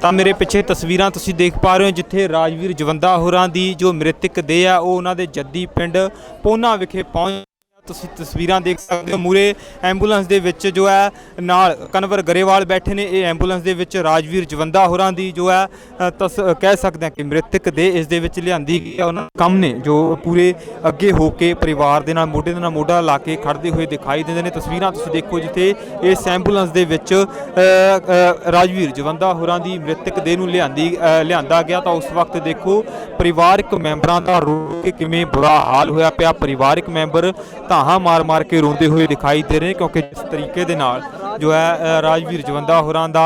ਤਾਂ ਮੇਰੇ ਪਿੱਛੇ ਤਸਵੀਰਾਂ ਤੁਸੀਂ ਦੇਖ ਪਾ ਰਹੇ ਹੋ, ਜਿੱਥੇ ਰਾਜਵੀਰ ਜਵੰਦਾ ਹੋਰਾਂ ਦੀ ਜੋ ਮ੍ਰਿਤਕ ਦੇਹ ਆ, ਉਹ ਉਹਨਾਂ ਦੇ ਜੱਦੀ ਪਿੰਡ ਪੋਨਾ ਵਿਖੇ ਪਹੁੰਚ ਤੁਸੀਂ ਤਸਵੀਰਾਂ ਦੇਖ ਸਕਦੇ ਹੋ। ਮੂਰੇ ਐਂਬੂਲੈਂਸ ਦੇ ਵਿੱਚ ਜੋ ਹੈ, ਨਾਲ ਕਨਵਰ ਗਰੇਵਾਲ ਬੈਠੇ ਨੇ। ਇਹ ਐਂਬੂਲੈਂਸ ਦੇ ਵਿੱਚ ਰਾਜਵੀਰ ਜਵੰਦਾ ਹੋਰਾਂ ਦੀ ਜੋ ਹੈ ਤਸ ਕਹਿ ਸਕਦੇ ਹਾਂ ਕਿ ਮ੍ਰਿਤਕ ਦੇ ਇਸ ਦੇ ਵਿੱਚ ਲਿਆਂਦੀ ਗਈ ਉਹਨਾਂ ਕੰਮ ਨੇ ਜੋ ਪੂਰੇ ਅੱਗੇ ਹੋ ਕੇ ਪਰਿਵਾਰ ਦੇ ਨਾਲ, ਮੋਢੇ ਦੇ ਨਾਲ ਮੋਢਾ ਲਾ ਕੇ ਖੜਦੇ ਹੋਏ ਦਿਖਾਈ ਦਿੰਦੇ ਨੇ। ਤਸਵੀਰਾਂ ਤੁਸੀਂ ਦੇਖੋ ਜਿੱਥੇ ਇਸ ਐਂਬੂਲੈਂਸ ਦੇ ਵਿੱਚ ਰਾਜਵੀਰ ਜਵੰਦਾ ਹੋਰਾਂ ਦੀ ਮ੍ਰਿਤਕ ਦੇਹ ਨੂੰ ਲਿਆਂਦੀ ਲਿਆਂਦਾ ਗਿਆ ਤਾਂ ਉਸ ਵਕਤ ਦੇਖੋ ਪਰਿਵਾਰਕ ਮੈਂਬਰਾਂ ਦਾ ਰੋ ਕੇ ਕਿਵੇਂ ਬੁਰਾ ਹਾਲ ਹੋਇਆ ਪਿਆ। ਪਰਿਵਾਰਕ ਮੈਂਬਰ ਤਾਂ ਧਾਹਾਂ ਮਾਰ-ਮਾਰ ਕੇ ਰੋਂਦੇ ਹੋਏ ਦਿਖਾਈ ਦੇ ਰਹੇ ਕਿਉਂਕਿ ਜਿਸ ਤਰੀਕੇ ਦੇ ਨਾਲ ਜੋ ਹੈ ਰਾਜਵੀਰ ਜਵੰਦਾ ਹੋਰਾਂ ਦਾ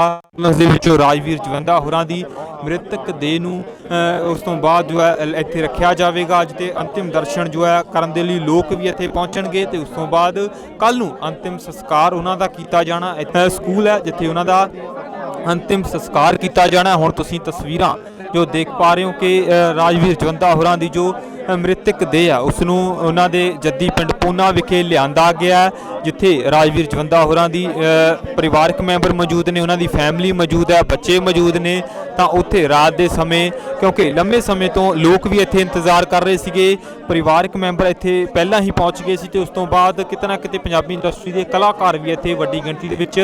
ਉਸ ਦੇ ਵਿੱਚੋਂ ਰਾਜਵੀਰ ਜਵੰਦਾ ਹੋਰਾਂ ਦੀ ਮ੍ਰਿਤਕ ਦੇਹ ਨੂੰ ਉਸ ਤੋਂ ਬਾਅਦ ਜੋ ਹੈ ਇੱਥੇ ਰੱਖਿਆ ਜਾਵੇਗਾ। ਅੱਜ ਤੇ ਅੰਤਿਮ ਦਰਸ਼ਨ ਜੋ ਹੈ, ਕਰਨ ਦੇ ਲਈ ਲੋਕ ਵੀ ਇੱਥੇ ਪਹੁੰਚਣਗੇ ਤੇ ਉਸ ਤੋਂ ਬਾਅਦ ਕੱਲ ਨੂੰ ਅੰਤਿਮ ਸੰਸਕਾਰ ਉਹਨਾਂ ਦਾ ਕੀਤਾ ਜਾਣਾ। ਇੱਥੇ ਸਕੂਲ ਹੈ ਜਿੱਥੇ ਉਹਨਾਂ ਦਾ ਅੰਤਿਮ ਸੰਸਕਾਰ ਕੀਤਾ ਜਾਣਾ। ਹੁਣ ਤੁਸੀਂ ਤਸਵੀਰਾਂ ਜੋ ਦੇਖ ਪਾ ਰਹੇ ਹੋ ਕਿ ਰਾਜਵੀਰ ਜਵੰਦਾ ਹੋਰਾਂ ਦੀ ਜੋ ਮ੍ਰਿਤਕ ਦੇਹ ਆ। ਉਸ ਨੂੰ ਉਹਨਾਂ ਦੇ ਜੱਦੀ ਪਿੰਡ ਪੂਨਾ ਵਿਖੇ ਲਿਆਂਦਾ ਗਿਆ ਜਿੱਥੇ ਰਾਜਵੀਰ ਜਵੰਦਾ ਹੋਰਾਂ ਦੀ ਪਰਿਵਾਰਕ ਮੈਂਬਰ ਮੌਜੂਦ ਨੇ, ਉਹਨਾਂ ਦੀ ਫੈਮਿਲੀ ਮੌਜੂਦ ਹੈ, ਬੱਚੇ ਮੌਜੂਦ ਨੇ। ਤਾਂ ਉੱਥੇ ਰਾਤ ਦੇ ਸਮੇਂ, ਕਿਉਂਕਿ ਲੰਮੇ ਸਮੇਂ ਤੋਂ ਲੋਕ ਵੀ ਇੱਥੇ ਇੰਤਜ਼ਾਰ ਕਰ ਰਹੇ ਸੀਗੇ। ਪਰਿਵਾਰਕ ਮੈਂਬਰ ਇੱਥੇ ਪਹਿਲਾਂ ਹੀ ਪਹੁੰਚ ਗਏ ਸੀ ਤੇ ਉਸ ਤੋਂ ਬਾਅਦ ਕਿਤੇ ਨਾ ਕਿਤੇ ਪੰਜਾਬੀ ਇੰਡਸਟਰੀ ਦੇ ਕਲਾਕਾਰ ਵੀ ਇੱਥੇ ਵੱਡੀ ਗਿਣਤੀ ਦੇ ਵਿੱਚ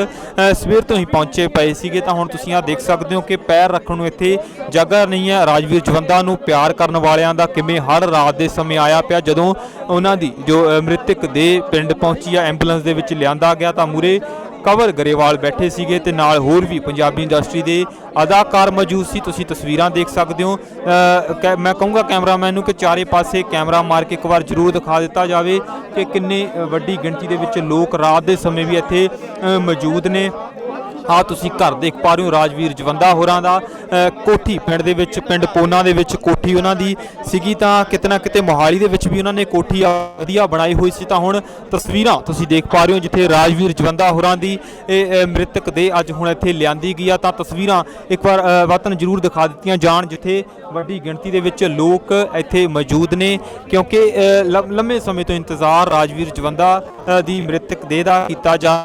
ਸਵੇਰ ਤੋਂ ਹੀ ਪਹੁੰਚੇ ਪਏ ਸੀਗੇ। ਤਾਂ ਹੁਣ ਤੁਸੀਂ ਆ ਦੇਖ ਸਕਦੇ ਹੋ ਕਿ ਪੈਰ ਰੱਖਣ ਨੂੰ ਇੱਥੇ ਜਗ੍ਹਾ ਨਹੀਂ ਹੈ। ਰਾਜਵੀਰ ਜਵੰਦਾ ਨੂੰ ਪਿਆਰ ਕਰਨ ਵਾਲਿਆਂ ਦਾ ਕਿਵੇਂ ਹਰ ਰਾਤ ਦੇ ਸਮੇਂ ਆਇਆ ਪਿਆ, ਜਦੋਂ ਉਹਨਾਂ ਦੀ ਜੋ ਮ੍ਰਿਤਕ ਦੇ ਪਿੰਡ ਪਹੁੰਚੀ ਆ, ਐਂਬੂਲੈਂਸ ਦੇ ਵਿੱਚ ਲਿਆਂਦਾ ਗਿਆ, ਤਾਂ ਮੂਰੇ ਕਵਰ ਗਰੇਵਾਲ ਬੈਠੇ ਸੀਗੇ ਤੇ ਨਾਲ ਹੋਰ ਵੀ ਪੰਜਾਬੀ ਇੰਡਸਟਰੀ ਦੇ ਅਦਾਕਾਰ ਮੌਜੂਦ ਸੀ ਤੁਸੀਂ ਤਸਵੀਰਾਂ ਦੇਖ ਸਕਦੇ ਹੋ ਕੈ- ਮੈਂ ਕਹੂੰਗਾ ਕੈਮਰਾਮੈਨ ਨੂੰ ਕਿ ਚਾਰੇ ਪਾਸੇ ਕੈਮਰਾ ਮਾਰ ਕੇ ਇੱਕ ਵਾਰ ਜ਼ਰੂਰ ਦਿਖਾ ਦਿੱਤਾ ਜਾਵੇ ਕਿ ਕਿੰਨੇ ਵੱਡੀ ਗਿਣਤੀ ਦੇ ਵਿੱਚ ਲੋਕ ਰਾਤ ਦੇ ਸਮੇਂ ਵੀ ਇੱਥੇ ਮੌਜੂਦ ਨੇ ਆ ਤੁਸੀਂ ਘਰ ਦੇਖ ਪਾ ਰਹੇ ਹੋ ਰਾਜਵੀਰ ਜਵੰਦਾ ਹੋਰਾਂ ਦਾ ਕੋਠੀ ਪਿੰਡ ਦੇ ਵਿੱਚ ਪਿੰਡ ਪੋਨਾ ਦੇ ਵਿੱਚ ਕੋਠੀ ਉਹਨਾਂ ਦੀ ਸੀਗੀ ਤਾਂ ਕਿਤੇ ਨਾ ਕਿਤੇ ਮੋਹਾਲੀ ਦੇ ਵਿੱਚ ਵੀ ਉਹਨਾਂ ਨੇ ਕੋਠੀ ਵਧੀਆ ਬਣਾਈ ਹੋਈ ਸੀ ਤਾਂ ਹੁਣ ਤਸਵੀਰਾਂ ਤੁਸੀਂ ਦੇਖ ਪਾ ਰਹੇ ਹੋ ਜਿੱਥੇ ਰਾਜਵੀਰ ਜਵੰਦਾ ਹੋਰਾਂ ਦੀ ਇਹ ਮ੍ਰਿਤਕ ਦੇ ਅੱਜ ਹੁਣ ਇੱਥੇ ਲਿਆਂਦੀ ਗਈ ਆ ਤਾਂ ਤਸਵੀਰਾਂ ਇੱਕ ਵਾਰ ਵਤਨ ਜ਼ਰੂਰ ਦਿਖਾ ਦਿੱਤੀਆਂ ਜਾਣ ਜਿੱਥੇ ਵੱਡੀ ਗਿਣਤੀ ਦੇ ਵਿੱਚ ਲੋਕ ਇੱਥੇ ਮੌਜੂਦ ਨੇ ਕਿਉਂਕਿ ਅ, ਲੰਮੇ ਸਮੇਂ ਤੋਂ ਇੰਤਜ਼ਾਰ ਰਾਜਵੀਰ ਜਵੰਦਾ ਦੀ ਮ੍ਰਿਤਕ ਦੇਹ ਦਾ ਕੀਤਾ ਜਾ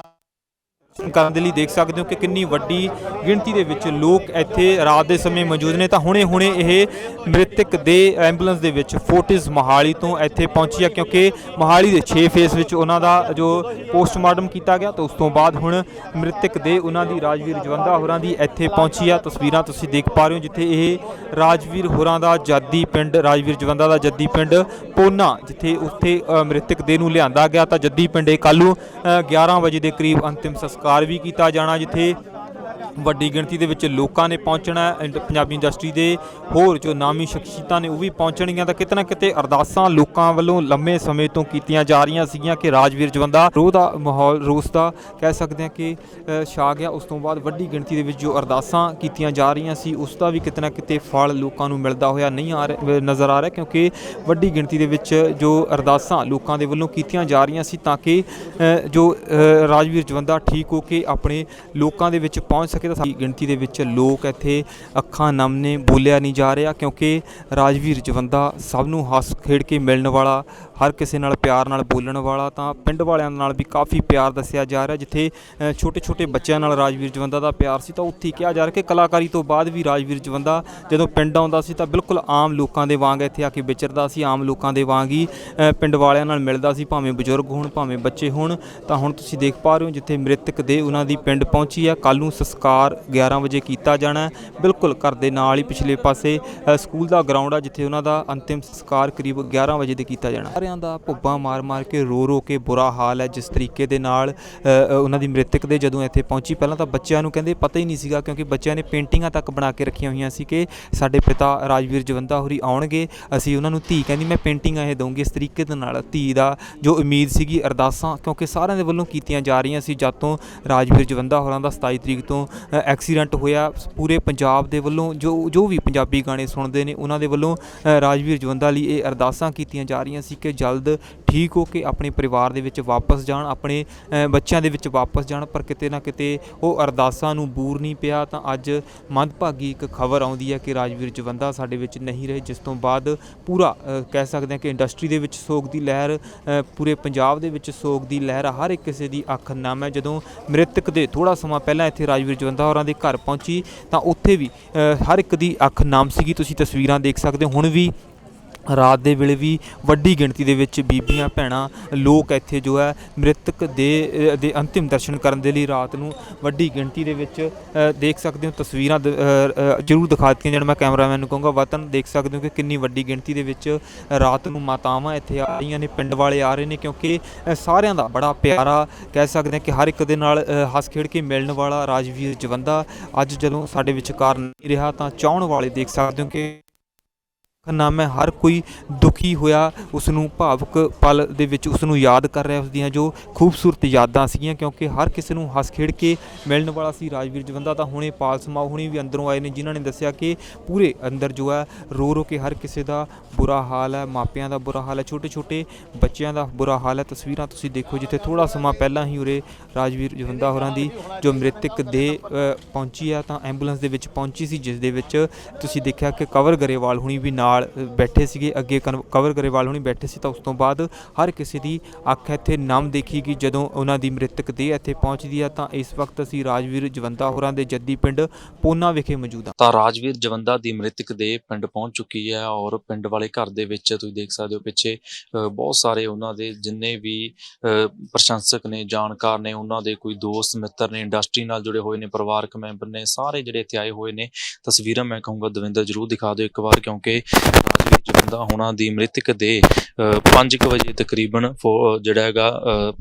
ਕਰਨ ਦੇ ਲਈ ਦੇਖ ਸਕਦੇ ਹੋ ਕਿ ਕਿੰਨੀ ਵੱਡੀ ਗਿਣਤੀ ਦੇ ਵਿੱਚ ਲੋਕ ਇੱਥੇ ਰਾਤ ਦੇ ਸਮੇਂ ਮੌਜੂਦ ਨੇ। ਤਾਂ ਹੁਣੇ-ਹੁਣੇ ਇਹ ਮ੍ਰਿਤਕ ਦੇ ਐਂਬੂਲੈਂਸ ਦੇ ਵਿੱਚ ਫੋਰਟਿਸ ਮੋਹਾਲੀ ਤੋਂ ਇੱਥੇ ਪਹੁੰਚੀ ਆ ਕਿਉਂਕਿ ਮੋਹਾਲੀ ਦੇ 6 ਫੇਸ ਵਿੱਚ ਉਹਨਾਂ ਦਾ ਜੋ ਪੋਸਟਮਾਰਟਮ ਕੀਤਾ ਗਿਆ ਤਾਂ ਉਸ ਤੋਂ ਬਾਅਦ ਹੁਣ ਮ੍ਰਿਤਕ ਦੇ ਉਹਨਾਂ ਦੀ ਰਾਜਵੀਰ ਜਵੰਦਾ ਹੋਰਾਂ ਦੀ ਇੱਥੇ ਪਹੁੰਚੀ ਆ। ਤਸਵੀਰਾਂ ਤੁਸੀਂ ਦੇਖ ਪਾ ਰਹੇ ਹੋ ਜਿੱਥੇ ਇਹ ਰਾਜਵੀਰ ਹੋਰਾਂ ਦਾ ਜੱਦੀ ਪਿੰਡ ਰਾਜਵੀਰ ਜਵੰਦਾ ਦਾ ਜੱਦੀ ਪਿੰਡ ਪੋਨਾ ਜਿੱਥੇ ਉੱਥੇ ਮ੍ਰਿਤਕ ਦੇ ਨੂੰ ਲਿਆਂਦਾ ਗਿਆ। ਤਾਂ ਜੱਦੀ ਪਿੰਡ ਇਹ ਕੱਲ੍ਹ ਨੂੰ ਅ, 11 ਵਜੇ ਦੇ ਕਰੀਬ ਅੰਤਿਮ ਸੰਸਕਾਰ ਵੀ ਕੀਤਾ ਜਾਣਾ ਜਿੱਥੇ ਵੱਡੀ ਗਿਣਤੀ ਦੇ ਵਿੱਚ ਲੋਕਾਂ ਨੇ ਪਹੁੰਚਣਾ ਇੰਡ- ਪੰਜਾਬੀ ਇੰਡਸਟਰੀ ਦੇ ਹੋਰ ਜੋ ਨਾਮੀ ਸ਼ਖਸੀਅਤਾਂ ਨੇ, ਉਹ ਵੀ ਪਹੁੰਚਣਗੀਆਂ ਤਾਂ ਕਿਤੇ ਨਾ ਕਿਤੇ ਅਰਦਾਸਾਂ ਲੋਕਾਂ ਵੱਲੋਂ ਲੰਮੇ ਸਮੇਂ ਤੋਂ ਕੀਤੀਆਂ ਜਾ ਰਹੀਆਂ ਸੀਗੀਆਂ ਕਿ ਰਾਜਵੀਰ ਜਵੰਦਾ ਰੋਹ ਦਾ ਮਾਹੌਲ, ਰੋਸ ਦਾ ਕਹਿ ਸਕਦੇ ਹਾਂ ਕਿ ਛਾ ਗਿਆ। ਉਸ ਤੋਂ ਬਾਅਦ ਵੱਡੀ ਗਿਣਤੀ ਦੇ ਵਿੱਚ ਜੋ ਅਰਦਾਸਾਂ ਕੀਤੀਆਂ ਜਾ ਰਹੀਆਂ ਸੀ, ਉਸ ਦਾ ਵੀ ਕਿਤੇ ਨਾ ਕਿਤੇ ਫਲ ਲੋਕਾਂ ਨੂੰ ਮਿਲਦਾ ਹੋਇਆ ਨਹੀਂ ਆ ਰਿਹਾ ਨਜ਼ਰ ਆ ਰਿਹਾ ਕਿਉਂਕਿ ਵੱਡੀ ਗਿਣਤੀ ਦੇ ਵਿੱਚ ਜੋ ਅਰਦਾਸਾਂ ਲੋਕਾਂ ਦੇ ਵੱਲੋਂ ਕੀਤੀਆਂ ਜਾ ਰਹੀਆਂ ਸੀ ਤਾਂ ਕਿ ਜੋ ਰਾਜਵੀਰ ਜਵੰਦਾ ਠੀਕ ਹੋ ਕੇ ਆਪਣੇ ਲੋਕਾਂ ਦੇ ਵਿੱਚ ਪਹੁੰਚ ਸਕੇ। ਤਾਂ ਸਾਡੀ ਗਿਣਤੀ ਦੇ ਵਿੱਚ ਲੋਕ ਇੱਥੇ ਅੱਖਾਂ ਨਮ ਨੇ ਬੋਲਿਆ ਨਹੀਂ ਜਾ ਰਿਹਾ ਕਿਉਂਕਿ ਰਾਜਵੀਰ ਜਵੰਦਾ ਸਭ ਨੂੰ ਹੱਸ ਖੇਡ ਕੇ ਮਿਲਣ ਵਾਲਾ ਹਰ ਕਿਸੇ ਨਾਲ ਪਿਆਰ ਨਾਲ ਬੋਲਣ ਵਾਲਾ ਤਾਂ ਪਿੰਡ ਵਾਲਿਆਂ ਨਾਲ ਵੀ ਕਾਫੀ ਪਿਆਰ ਦੱਸਿਆ ਜਾ ਰਿਹਾ। ਜਿੱਥੇ ਛੋਟੇ ਛੋਟੇ ਬੱਚਿਆਂ ਨਾਲ ਰਾਜਵੀਰ ਜਵੰਦਾ ਦਾ ਪਿਆਰ ਸੀ, ਤਾਂ ਉੱਥੇ ਹੀ ਕਿਹਾ ਜਾ ਰਿਹਾ ਕਿ ਕਲਾਕਾਰੀ ਤੋਂ ਬਾਅਦ ਵੀ ਰਾਜਵੀਰ ਜਵੰਦਾ ਜਦੋਂ ਪਿੰਡ ਆਉਂਦਾ ਸੀ ਤਾਂ ਬਿਲਕੁਲ ਆਮ ਲੋਕਾਂ ਦੇ ਵਾਂਗ ਇੱਥੇ ਆ ਕੇ ਵਿਚਰਦਾ ਸੀ, ਆਮ ਲੋਕਾਂ ਦੇ ਵਾਂਗ ਹੀ ਪਿੰਡ ਵਾਲਿਆਂ ਨਾਲ ਮਿਲਦਾ ਸੀ, ਭਾਵੇਂ ਬਜ਼ੁਰਗ ਹੋਣ, ਭਾਵੇਂ ਬੱਚੇ ਹੋਣ। ਤਾਂ ਹੁਣ ਤੁਸੀਂ ਦੇਖ ਪਾ ਰਹੇ ਹੋ ਜਿੱਥੇ ਮ੍ਰਿਤਕ ਦੇ ਉਹਨਾਂ ਦੀ ਪਿੰਡ ਪਹੁੰਚੀ ਹੈ। ਕੱਲ ਨੂੰ ਸੰਸਕਾਰ 11 ਵਜੇ ਕੀਤਾ ਜਾਣਾ ਬਿਲਕੁਲ ਘਰ ਦੇ ਨਾਲ ਹੀ ਪਿਛਲੇ ਪਾਸੇ ਸਕੂਲ ਦਾ ਗਰਾਊਂਡ ਆ, ਜਿੱਥੇ ਉਹਨਾਂ ਦਾ ਅੰਤਿਮ ਸੰਸਕਾਰ ਕਰੀਬ 11 ਵਜੇ ਦੇ ਕੀਤਾ ਜਾਣਾ ਸਾਰਿਆਂ ਦਾ ਭੁੱਬਾਂ ਮਾਰ-ਮਾਰ ਕੇ ਰੋ-ਰੋ ਕੇ ਬੁਰਾ ਹਾਲ ਹੈ। ਜਿਸ ਤਰੀਕੇ ਦੇ ਨਾਲ ਉਹਨਾਂ ਦੀ ਮ੍ਰਿਤਕ ਦੇ ਜਦੋਂ ਇੱਥੇ ਪਹੁੰਚੀ, ਪਹਿਲਾਂ ਤਾਂ ਬੱਚਿਆਂ ਨੂੰ ਕਹਿੰਦੇ ਪਤਾ ਹੀ ਨਹੀਂ ਸੀਗਾ ਕਿਉਂਕਿ ਬੱਚਿਆਂ ਨੇ ਪੇਂਟਿੰਗਾਂ ਤੱਕ ਬਣਾ ਕੇ ਰੱਖੀਆਂ ਹੋਈਆਂ ਸੀ ਕਿ ਸਾਡੇ ਪਿਤਾ ਰਾਜਵੀਰ ਜਵੰਦਾ ਹੋਰੀ ਆਉਣਗੇ। ਅਸੀਂ ਉਹਨਾਂ ਨੂੰ ਧੀ ਕਹਿੰਦੀ, ਮੈਂ ਪੇਂਟਿੰਗਾਂ ਇਹ ਦਊਂਗੀ। ਇਸ ਤਰੀਕੇ ਦੇ ਨਾਲ ਧੀ ਦਾ ਜੋ ਉਮੀਦ ਸੀਗੀ, ਅਰਦਾਸਾਂ ਕਿਉਂਕਿ ਸਾਰਿਆਂ ਦੇ ਵੱਲੋਂ ਕੀਤੀਆਂ ਜਾ ਰਹੀਆਂ ਸੀ। ਜਦ ਤੋਂ ਰਾਜਵੀਰ ਜਵੰਦਾ ਹੋਰਾਂ ਦਾ 27 ਤਰੀਕ ਤੋਂ ਐਕਸੀਡੈਂਟ ਹੋਇਆ, ਪੂਰੇ ਪੰਜਾਬ ਦੇ ਵੱਲੋਂ ਜੋ ਜੋ ਵੀ ਪੰਜਾਬੀ ਗਾਣੇ ਸੁਣਦੇ ਨੇ, ਉਹਨਾਂ ਦੇ ਵੱਲੋਂ ਰਾਜਵੀਰ ਜਵੰਦਾ ਲਈ ਇਹ ਅਰਦਾਸਾਂ ਕੀਤੀਆਂ ਜਾ ਰਹੀਆਂ ਸੀ ਕਿ ਜਲਦ ਠੀਕ ਹੋ ਕੇ ਆਪਣੇ ਪਰਿਵਾਰ ਦੇ ਵਿੱਚ ਵਾਪਸ ਜਾਣ, ਆਪਣੇ ਬੱਚਿਆਂ ਦੇ ਵਿੱਚ ਵਾਪਸ ਜਾਣ, ਪਰ ਕਿਤੇ ਨਾ ਕਿਤੇ ਉਹ ਅਰਦਾਸਾਂ ਨੂੰ ਬੂਰ ਨਹੀਂ ਪਿਆ। ਤਾਂ ਅੱਜ ਮੰਦਭਾਗੀ ਇੱਕ ਖਬਰ ਆਉਂਦੀ ਹੈ ਕਿ ਰਾਜਵੀਰ ਜਵੰਦਾ ਸਾਡੇ ਵਿੱਚ ਨਹੀਂ ਰਹੇ, ਜਿਸ ਤੋਂ ਬਾਅਦ ਪੂਰਾ ਕਹਿ ਸਕਦੇ ਹਾਂ ਕਿ ਇੰਡਸਟਰੀ ਦੇ ਵਿੱਚ ਸੋਗ ਦੀ ਲਹਿਰ ਪੂਰੇ ਪੰਜਾਬ ਦੇ ਵਿੱਚ ਸੋਗ ਦੀ ਲਹਿਰ, ਹਰ ਇੱਕ ਕਿਸੇ ਦੀ ਅੱਖ ਨਾਮ ਹੈ। ਜਦੋਂ ਮ੍ਰਿਤਕ ਦੇ ਥੋੜਾ ਸਮਾਂ ਪਹਿਲਾਂ ਇੱਥੇ ਰਾਜਵੀਰ ਜਵੰਦਾ ਹੋਰਾਂ ਦੇ ਘਰ ਪਹੁੰਚੀ, ਤਾਂ ਉੱਥੇ ਵੀ ਹਰ ਇੱਕ ਦੀ ਅੱਖ ਨਾਮ ਸੀਗੀ। ਤੁਸੀਂ ਤਸਵੀਰਾਂ ਦੇਖ ਸਕਦੇ ਹੋ। ਹੁਣ ਵੀ ਰਾਤ ਦੇ ਵੇਲੇ ਵੀ ਵੱਡੀ ਗਿਣਤੀ ਦੇ ਵਿੱਚ ਬੀਬੀਆਂ, ਭੈਣਾਂ, ਲੋਕ ਇੱਥੇ ਜੋ ਹੈ ਮ੍ਰਿਤਕ ਦੇ ਦੇ ਅੰਤਿਮ ਦਰਸ਼ਨ ਕਰਨ ਦੇ ਲਈ ਰਾਤ ਨੂੰ ਵੱਡੀ ਗਿਣਤੀ ਦੇ ਵਿੱਚ ਦੇਖ ਸਕਦੇ ਹੋ, ਤਸਵੀਰਾਂ ਦ- ਜ਼ਰੂਰ ਦਿਖਾ ਦਿੱਤੀਆਂ ਜਾਣ। ਮੈਂ ਕੈਮਰਾਮੈਨ ਨੂੰ ਕਹੂੰਗਾ, ਵਤਨ, ਦੇਖ ਸਕਦੇ ਹੋ ਕਿ ਕਿੰਨੀ ਵੱਡੀ ਗਿਣਤੀ ਦੇ ਵਿੱਚ ਰਾਤ ਨੂੰ ਮਾਤਾਵਾਂ ਇੱਥੇ ਆ ਰਹੀਆਂ ਨੇ, ਪਿੰਡ ਵਾਲੇ ਆ ਰਹੇ ਨੇ ਕਿਉਂਕਿ ਸਾਰਿਆਂ ਦਾ ਬੜਾ ਪਿਆਰਾ ਕਹਿ ਸਕਦੇ ਹਾਂ ਕਿ ਹਰ ਇੱਕ ਦੇ ਨਾਲ ਹੱਸ ਖੇਡ ਕੇ ਮਿਲਣ ਵਾਲਾ ਰਾਜਵੀਰ ਜਵੰਦਾ ਅੱਜ ਜਦੋਂ ਸਾਡੇ ਵਿਚਕਾਰ ਨਹੀਂ ਰਿਹਾ, ਤਾਂ ਚਾਹਣ ਵਾਲੇ ਦੇਖ ਸਕਦੇ ਹੋ ਕਿ ਨਾਮ ਹੈ ਹਰ ਕੋਈ ਦੁਖੀ ਹੋਇਆ ਉਸ ਨੂੰ ਭਾਵੁਕ ਪਲ ਦੇ ਵਿੱਚ ਉਸ ਨੂੰ ਯਾਦ ਕਰ ਰਿਹਾ ਉਸ ਦੀਆਂ ਜੋ ਖੂਬਸੂਰਤ ਯਾਦਾਂ ਸੀਗੀਆਂ, ਕਿਉਂਕਿ ਹਰ ਕਿਸੇ ਨੂੰ ਹੱਸ ਖੇਡ ਕੇ ਮਿਲਣ ਵਾਲਾ ਸੀ ਰਾਜਵੀਰ ਜਵੰਦਾ। ਤਾਂ ਹੁਣੇ ਪਾਲ ਸਮਾਉ ਹੁਣੇ ਵੀ ਅੰਦਰੋਂ ਆਏ ਨੇ, ਜਿਨ੍ਹਾਂ ਨੇ ਦੱਸਿਆ ਕਿ ਪੂਰੇ ਅੰਦਰ ਜੋ ਹੈ, ਰੋ ਰੋ ਕੇ ਹਰ ਕਿਸੇ ਦਾ ਬੁਰਾ ਹਾਲ ਹੈ, ਮਾਪਿਆਂ ਦਾ ਬੁਰਾ ਹਾਲ ਹੈ ਛੋਟੇ ਛੋਟੇ ਬੱਚਿਆਂ ਦਾ ਬੁਰਾ ਹਾਲ ਹੈ। ਤਸਵੀਰਾਂ ਤੁਸੀਂ ਦੇਖੋ, ਜਿੱਥੇ ਥੋੜਾ ਸਮਾਂ ਪਹਿਲਾਂ ਹੀ ਉਰੇ ਰਾਜਵੀਰ ਜਵੰਦਾ ਹੋਰਾਂ ਦੀ ਜੋ ਮ੍ਰਿਤਕ ਦੇ ਪਹੁੰਚੀ ਆ ਤਾਂ ਐਂਬੂਲੈਂਸ ਦੇ ਵਿੱਚ ਪਹੁੰਚੀ ਸੀ, ਜਿਸ ਦੇ ਵਿੱਚ ਤੁਸੀਂ ਦੇਖਿਆ ਕਿ ਕਵਰ ਗਰੇਵਾਲ ਹੁਣੀ ਵੀ ਨਾਲ ਅ, ਬੈਠੇ ਸੀਗੇ ਅੱਗੇ ਕਨ- ਕਵਰ ਗਰੇਵਾਲ ਹੁਣੀ ਬੈਠੇ ਸੀ ਤਾਂ ਉਸ ਤੋਂ ਬਾਅਦ ਹਰ ਕਿਸੇ ਦੀ ਅੱਖ ਇੱਥੇ ਨਮ ਦੇਖੀ ਕਿ ਜਦੋਂ ਉਹਨਾਂ ਦੀ ਮ੍ਰਿਤਕ ਦੇਹ ਇੱਥੇ ਪਹੁੰਚਦੀ ਆ ਤਾਂ ਇਸ ਵਕਤ ਅਸੀਂ ਰਾਜਵੀਰ ਜਵੰਦਾ ਹੋਰਾਂ ਦੇ ਜੱਦੀ ਪਿੰਡ ਪੋਨਾ ਵਿਖੇ ਮੌਜੂਦ ਹਾਂ ਤਾਂ ਰਾਜਵੀਰ ਜਵੰਦਾ ਦੀ ਮ੍ਰਿਤਕ ਦੇ ਪਿੰਡ ਪਹੁੰਚ ਚੁੱਕੀ ਹੈ ਔਰ ਪਿੰਡ ਵਾਲੇ ਘਰ ਦੇ ਵਿੱਚ ਤੁਸੀਂ ਦੇਖ ਸਕਦੇ ਹੋ ਪਿੱਛੇ ਬਹੁਤ ਸਾਰੇ ਉਹਨਾਂ ਦੇ ਜਿੰਨੇ ਵੀ ਪ੍ਰਸ਼ੰਸਕ ਨੇ ਜਾਣਕਾਰ ਨੇ ਉਹਨਾਂ ਦੇ ਕੋਈ ਦੋਸਤ ਮਿੱਤਰ ਨੇ ਇੰਡਸਟਰੀ ਨਾਲ ਜੁੜੇ ਹੋਏ ਨੇ ਪਰਿਵਾਰਕ ਮੈਂਬਰ ਨੇ ਸਾਰੇ ਜਿਹੜੇ ਇੱਥੇ ਆਏ ਹੋਏ ਨੇ ਤਸਵੀਰਾਂ ਮੈਂ ਕਹੂੰਗਾ ਦਵਿੰਦਰ ਜਰੂਰ ਦਿਖਾ ਦਿਓ ਇੱਕ ਵਾਰ ਕਿਉਂਕਿ ਰਾਜਵੀਰ ਜਵੰਦਾ ਹੋਣਾ ਦੀ ਮ੍ਰਿਤਕ ਦੇ 5:00 ਵਜੇ ਤਕਰੀਬਨ ਫੋ- ਜਿਹੜਾ ਹੈਗਾ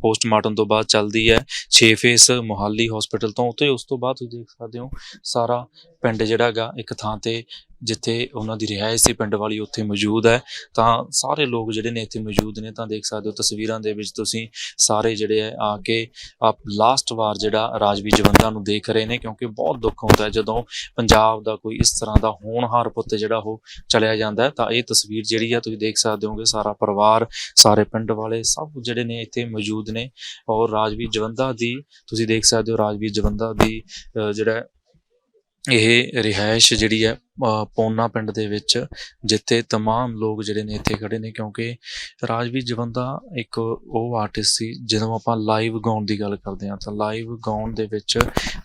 ਪੋਸਟਮਾਰਟਮ ਤੋਂ ਬਾਅਦ ਚੱਲਦੀ ਹੈ। 6 ਫੇਸ ਮੁਹਾਲੀ ਹਸਪੀਟਲ ਤੋਂ, ਤੇ ਉਸ ਤੋਂ ਬਾਅਦ ਤੁਸੀਂ ਦੇਖ ਸਕਦੇ ਹੋ ਸਾਰਾ ਪਿੰਡ ਜਿਹੜਾ ਹੈਗਾ ਇੱਕ ਥਾਂ ਤੇ ਜਿੱਥੇ ਉਹਨਾਂ ਦੀ ਰਿਹਾਇਸ਼ ਸੀ, ਪਿੰਡ ਵਾਲੀ ਉੱਥੇ ਮੌਜੂਦ ਹੈ। ਤਾਂ ਸਾਰੇ ਲੋਕ ਜਿਹੜੇ ਨੇ ਇੱਥੇ ਮੌਜੂਦ ਨੇ, ਤਾਂ ਦੇਖ ਸਕਦੇ ਹੋ ਤਸਵੀਰਾਂ ਦੇ ਵਿੱਚ ਤੁਸੀਂ ਸਾਰੇ ਜਿਹੜੇ ਹੈ, ਆ ਕੇ ਆਪ ਲਾਸਟ ਵਾਰ ਜਿਹੜਾ ਰਾਜਵੀ ਜਵੰਦਾ ਨੂੰ ਦੇਖ ਰਹੇ ਨੇ, ਕਿਉਂਕਿ ਬਹੁਤ ਦੁੱਖ ਹੁੰਦਾ ਜਦੋਂ ਪੰਜਾਬ ਦਾ ਕੋਈ ਇਸ ਤਰ੍ਹਾਂ ਦਾ ਹੋਣਹਾਰ ਪੁੱਤ ਜਿਹੜਾ ਉਹ ਚਲਿਆ ਜਾਂਦਾ ਤਾਂ ਇਹ ਤਸਵੀਰ ਜਿਹੜੀ ਆ ਤੁਸੀਂ ਦੇਖ ਸਕਦੇ ਹੋਗੇ, ਸਾਰਾ ਪਰਿਵਾਰ, ਸਾਰੇ ਪਿੰਡ ਵਾਲੇ ਸਭ ਜਿਹੜੇ ਨੇ ਇੱਥੇ ਮੌਜੂਦ ਨੇ। ਔਰ ਰਾਜਵੀ ਜਵੰਦਾ ਦੀ, ਤੁਸੀਂ ਦੇਖ ਸਕਦੇ ਹੋ ਰਾਜਵੀਰ ਜਵੰਦਾ ਦੀ ਜਿਹੜਾ ਇਹ ਰਿਹਾਇਸ਼ ਜਿਹੜੀ ਹੈ ਪੋਨਾ ਪਿੰਡ ਦੇ ਵਿੱਚ ਜਿੱਥੇ तमाम ਲੋਕ ਜਿਹੜੇ ਨੇ ਇੱਥੇ ਖੜੇ ਨੇ ਕਿਉਂਕਿ ਰਾਜਵੀਰ ਜਵੰਦਾ ਇੱਕ ਉਹ ਆਰਟਿਸਟ ਸੀ ਜਦੋਂ ਆਪਾਂ ਲਾਈਵ ਗਾਉਣ ਦੀ ਗੱਲ ਕਰਦੇ ਹਾਂ ਤਾਂ ਲਾਈਵ ਗਾਉਣ ਦੇ ਵਿੱਚ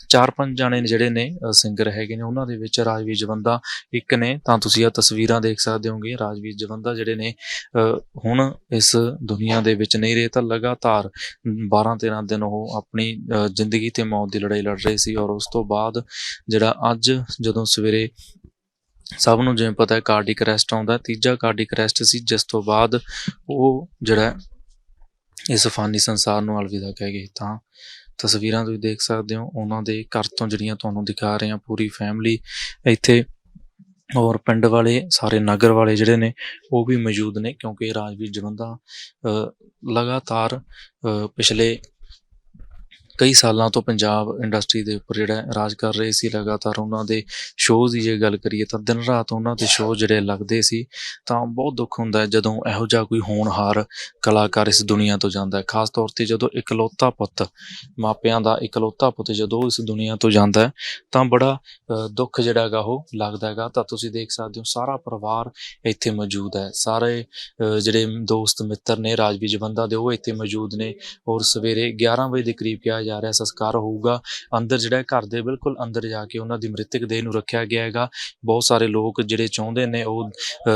ਚਾਰ ਪੰਜ ਜਾਣੇ ਨੇ ਜਿਹੜੇ ਨੇ ਸਿੰਗਰ ਹੈਗੇ ਨੇ ਉਹਨਾਂ ਦੇ ਵਿੱਚ ਰਾਜਵੀਰ ਜਵੰਦਾ ਇੱਕ ਨੇ ਤਾਂ ਤੁਸੀਂ ਇਹ ਤਸਵੀਰਾਂ ਦੇਖ ਸਕਦੇ ਹੋਗੇ ਰਾਜਵੀਰ ਜਵੰਦਾ ਜਿਹੜੇ ਨੇ ਅਹ ਹੁਣ ਇਸ ਦੁਨੀਆ ਦੇ ਵਿੱਚ ਨਹੀਂ ਰਹੇ ਤਾਂ ਲਗਾਤਾਰ 12 13 ਦਿਨ ਉਹ ਆਪਣੀ ਅਹ ਜ਼ਿੰਦਗੀ ਤੇ ਮੌਤ ਦੀ ਲੜਾਈ ਲੜ ਰਹੇ ਸੀ ਔਰ ਉਸ ਤੋਂ ਬਾਅਦ ਜਿਹੜਾ ਅੱਜ ਜਦੋਂ ਸਵੇਰੇ ਸਭ ਨੂੰ ਜਿਵੇਂ ਪਤਾ ਹੈ ਕਾਰਡਿਕ ਅਰੈਸਟ ਆਉਂਦਾ ਤੀਜਾ ਕਾਰਡਿਕ ਅਰੈਸਟ ਸੀ ਜਿਸ ਤੋਂ ਬਾਅਦ ਉਹ ਜਿਹੜਾ ਇਸ ਫਾਨੀ ਸੰਸਾਰ ਨੂੰ ਅਲਵਿਦਾ ਕਹਿ ਗਏ। ਤਾਂ ਤਸਵੀਰਾਂ ਤੁਸੀਂ ਦੇਖ ਸਕਦੇ ਹੋ ਉਹਨਾਂ ਦੇ ਘਰ ਤੋਂ ਜਿਹੜੀਆਂ ਤੁਹਾਨੂੰ ਦਿਖਾ ਰਹੇ ਹਾਂ ਪੂਰੀ ਫੈਮਿਲੀ ਇੱਥੇ ਔਰ ਪਿੰਡ ਵਾਲੇ ਸਾਰੇ ਨਗਰ ਵਾਲੇ ਜਿਹੜੇ ਨੇ ਉਹ ਵੀ ਮੌਜੂਦ ਨੇ ਕਿਉਂਕਿ ਰਾਜਵੀਰ ਜਵੰਦਾ ਅ, ਲਗਾਤਾਰ ਅ, ਪਿਛਲੇ ਕਈ ਸਾਲਾਂ ਤੋਂ ਪੰਜਾਬ ਇੰਡਸਟਰੀ ਦੇ ਉੱਪਰ ਜਿਹੜਾ ਰਾਜ ਕਰ ਰਹੇ ਸੀ, ਲਗਾਤਾਰ ਉਹਨਾਂ ਦੇ ਸ਼ੋਅ ਦੀ ਜੇ ਗੱਲ ਕਰੀਏ ਤਾਂ ਦਿਨ ਰਾਤ ਉਹਨਾਂ ਦੇ ਸ਼ੋਅ ਜਿਹੜੇ ਲੱਗਦੇ ਸੀ, ਤਾਂ ਬਹੁਤ ਦੁੱਖ ਹੁੰਦਾ ਜਦੋਂ ਇਹੋ ਜਿਹਾ ਕੋਈ ਹੋਣਹਾਰ ਕਲਾਕਾਰ ਇਸ ਦੁਨੀਆ ਤੋਂ ਜਾਂਦਾ ਹੈ। ਖਾਸ ਤੌਰ ਤੇ ਜਦੋਂ ਇਕਲੌਤਾ ਪੁੱਤ, ਮਾਪਿਆਂ ਦਾ ਇਕਲੌਤਾ ਪੁੱਤ ਜਦੋਂ ਇਸ ਦੁਨੀਆ ਤੋਂ ਜਾਂਦਾ ਹੈ, ਤਾਂ ਬੜਾ ਦੁੱਖ ਜਿਹੜਾ ਹੈਗਾ ਉਹ ਲੱਗਦਾ ਹੈਗਾ। ਤਾਂ ਤੁਸੀਂ ਦੇਖ ਸਕਦੇ ਹੋ ਸਾਰਾ ਪਰਿਵਾਰ ਇੱਥੇ ਮੌਜੂਦ ਹੈ। ਸਾਰੇ ਜਿਹੜੇ ਦੋਸਤ ਮਿੱਤਰ ਨੇ ਰਾਜਵੀਰ ਜਵੰਦਾ ਦੇ, ਉਹ ਇੱਥੇ ਮੌਜੂਦ ਨੇ ਔਰ ਸਵੇਰੇ 11 ਵਜੇ ਦੇ ਕਰੀਬ ਕਿਹਾ ਜਾ ਰਿਹਾ ਸੰਸਕਾਰ ਹੋਊਗਾ। ਅੰਦਰ ਜਿਹੜਾ ਘਰ ਦੇ ਬਿਲਕੁਲ ਅੰਦਰ ਜਾ ਕੇ ਉਹਨਾਂ ਦੀ ਮ੍ਰਿਤਕ ਦੇਹ ਨੂੰ ਰੱਖਿਆ ਗਿਆ ਹੈਗਾ। ਬਹੁਤ ਸਾਰੇ ਲੋਕ ਜਿਹੜੇ ਚਾਹੁੰਦੇ ਨੇ ਉਹ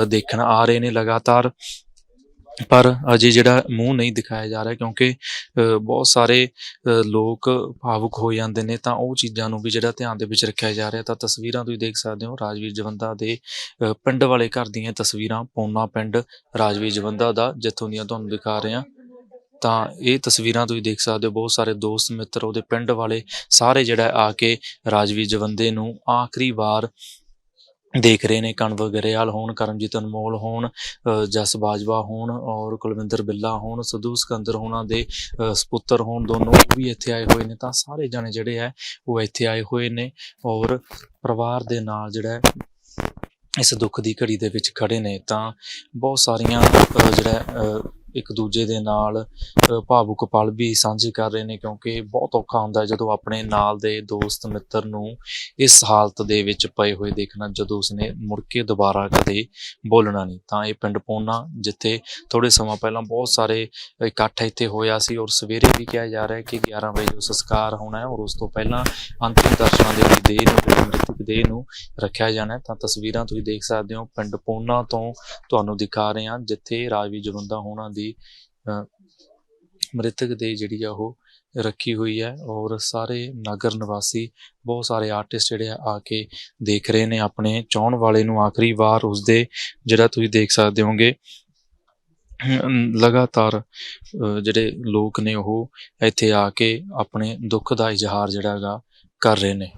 ਦੇਖਣ ਆ ਰਹੇ ਨੇ ਲਗਾਤਾਰ। ਪਰ ਅਜੇ ਜਿਹੜਾ ਮੂੰਹ ਨਹੀਂ ਦਿਖਾਇਆ ਜਾ ਰਿਹਾ ਕਿਉਂਕਿ ਬਹੁਤ ਸਾਰੇ ਲੋਕ ਭਾਵੁਕ ਹੋ ਜਾਂਦੇ ਨੇ ਤਾਂ ਉਹ ਚੀਜ਼ਾਂ ਨੂੰ ਵੀ ਜਿਹੜਾ ਧਿਆਨ ਦੇ ਵਿੱਚ ਰੱਖਿਆ ਜਾ ਰਿਹਾ ਤਾਂ ਤਸਵੀਰਾਂ ਤੁਸੀਂ ਦੇਖ ਸਕਦੇ ਹੋ ਰਾਜਵੀਰ ਜਵੰਦਾ ਦੇ ਅ, ਪਿੰਡ ਵਾਲੇ ਘਰ ਦੀਆਂ ਤਸਵੀਰਾਂ ਪੌਨਾ ਪਿੰਡ ਰਾਜਵੀਰ ਜਵੰਦਾ ਦਾ ਜਿੱਥੋਂ ਦੀਆਂ ਤੁਹਾਨੂੰ ਦਿਖਾ ਰਹੇ। ਹਾਂ ਤਾਂ ਇਹ ਤਸਵੀਰਾਂ ਤੁਸੀਂ ਦੇਖ ਸਕਦੇ ਹੋ ਬਹੁਤ ਸਾਰੇ ਦੋਸਤ ਮਿੱਤਰ ਉਹਦੇ ਪਿੰਡ ਵਾਲੇ ਸਾਰੇ ਜਿਹੜਾ ਆ ਕੇ ਰਾਜਵੀ ਜਵੰਦੇ ਨੂੰ ਆਖਰੀ ਵਾਰ ਦੇਖ ਰਹੇ ਨੇ ਕਣਵ ਗਰੇਵਾਲ ਹੋਣ ਕਰਮਜੀਤ ਅਨਮੋਲ ਹੋਣ ਜਸ ਬਾਜਵਾ ਹੋਣ ਔਰ ਕੁਲਵਿੰਦਰ ਬਿੱਲਾ ਹੋਣ ਸਦੂ ਸਿਕੰਦਰ ਹੋਣਾ ਦੇ ਅ, ਸਪੁੱਤਰ ਹੋਣ ਦੋਨੋਂ ਵੀ ਇੱਥੇ ਆਏ ਹੋਏ ਨੇ ਤਾਂ ਸਾਰੇ ਜਣੇ ਜਿਹੜੇ ਹੈ ਉਹ ਇੱਥੇ ਆਏ ਹੋਏ ਨੇ ਔਰ ਪਰਿਵਾਰ ਦੇ ਨਾਲ ਜਿਹੜਾ ਇਸ ਦੁੱਖ ਦੀ ਘੜੀ ਦੇ ਵਿੱਚ ਖੜੇ ਨੇ ਤਾਂ ਬਹੁਤ ਸਾਰੀਆਂ ਜਿਹੜਾ ਇੱਕ ਦੂਜੇ ਦੇ ਨਾਲ ਅ, ਭਾਵੁਕ ਪਲ ਵੀ ਸਾਂਝੇ ਕਰ ਰਹੇ ਨੇ ਕਿਉਂਕਿ ਬਹੁਤ ਔਖਾ ਹੁੰਦਾ ਜਦੋਂ ਆਪਣੇ ਨਾਲ ਦੇ ਦੋਸਤ ਮਿੱਤਰ ਨੂੰ ਇਸ ਹਾਲਤ ਦੇ ਵਿੱਚ ਪਏ ਹੋਏ ਦੇਖਣਾ ਜਦੋਂ ਉਸਨੇ ਮੁੜ ਕੇ ਦੁਬਾਰਾ ਕਦੇ ਬੋਲਣਾ ਨਹੀਂ। ਤਾਂ ਇਹ ਪਿੰਡ ਪੋਨਾ ਜਿੱਥੇ ਥੋੜੇ ਸਮਾਂ ਪਹਿਲਾਂ ਬਹੁਤ ਸਾਰੇ ਇਕੱਠ ਇੱਥੇ ਹੋਇਆ ਸੀ ਔਰ ਸਵੇਰੇ ਵੀ ਕਿਹਾ ਜਾ ਰਿਹਾ ਹੈ ਕਿ 11 ਵਜੇ ਜੋ ਸੰਸਕਾਰ ਹੋਣਾ ਹੈ ਔਰ ਉਸ ਤੋਂ ਪਹਿਲਾਂ ਅੰਤਿਮ ਦਰਸ਼ਨਾਂ ਦੇ ਲਈ ਦੇਹ ਨੂੰ ਮ੍ਰਿਤਕ ਦੇਹ ਨੂੰ ਰੱਖਿਆ ਜਾਣਾ ਹੈ। ਤਾਂ ਤਸਵੀਰਾਂ ਤੁਸੀਂ ਦੇਖ ਸਕਦੇ ਹੋ ਪਿੰਡ ਪੋਨਾ ਤੋਂ ਤੁਹਾਨੂੰ ਦਿਖਾ ਰਹੇ ਹਾਂ ਜਿੱਥੇ ਰਾਜਵੀ ਜਵੰਦਾ ਹੋਣਾ ਦੀ ਅ, ਮ੍ਰਿਤਕ ਦੇ ਜਿਹੜੀ ਆ ਉਹ ਰੱਖੀ ਹੋਈ ਹੈ ਔਰ ਸਾਰੇ ਨਗਰ ਨਿਵਾਸੀ ਬਹੁਤ ਸਾਰੇ ਆਰਟਿਸਟ ਜਿਹੜੇ ਆ ਆ ਕੇ ਦੇਖ ਰਹੇ ਨੇ ਆਪਣੇ ਚਾਹਣ ਵਾਲੇ ਨੂੰ ਆਖਰੀ ਵਾਰ ਉਸਦੇ ਜਿਹੜਾ ਤੁਸੀਂ ਦੇਖ ਸਕਦੇ ਹੋਗੇ ਲਗਾਤਾਰ ਅ, ਜਿਹੜੇ ਲੋਕ ਨੇ ਉਹ ਇੱਥੇ ਆ ਕੇ ਆਪਣੇ ਦੁੱਖ ਦਾ ਇਜ਼ਹਾਰ ਜਿਹੜਾ ਹੈਗਾ ਕਰ ਰਹੇ ਨੇ।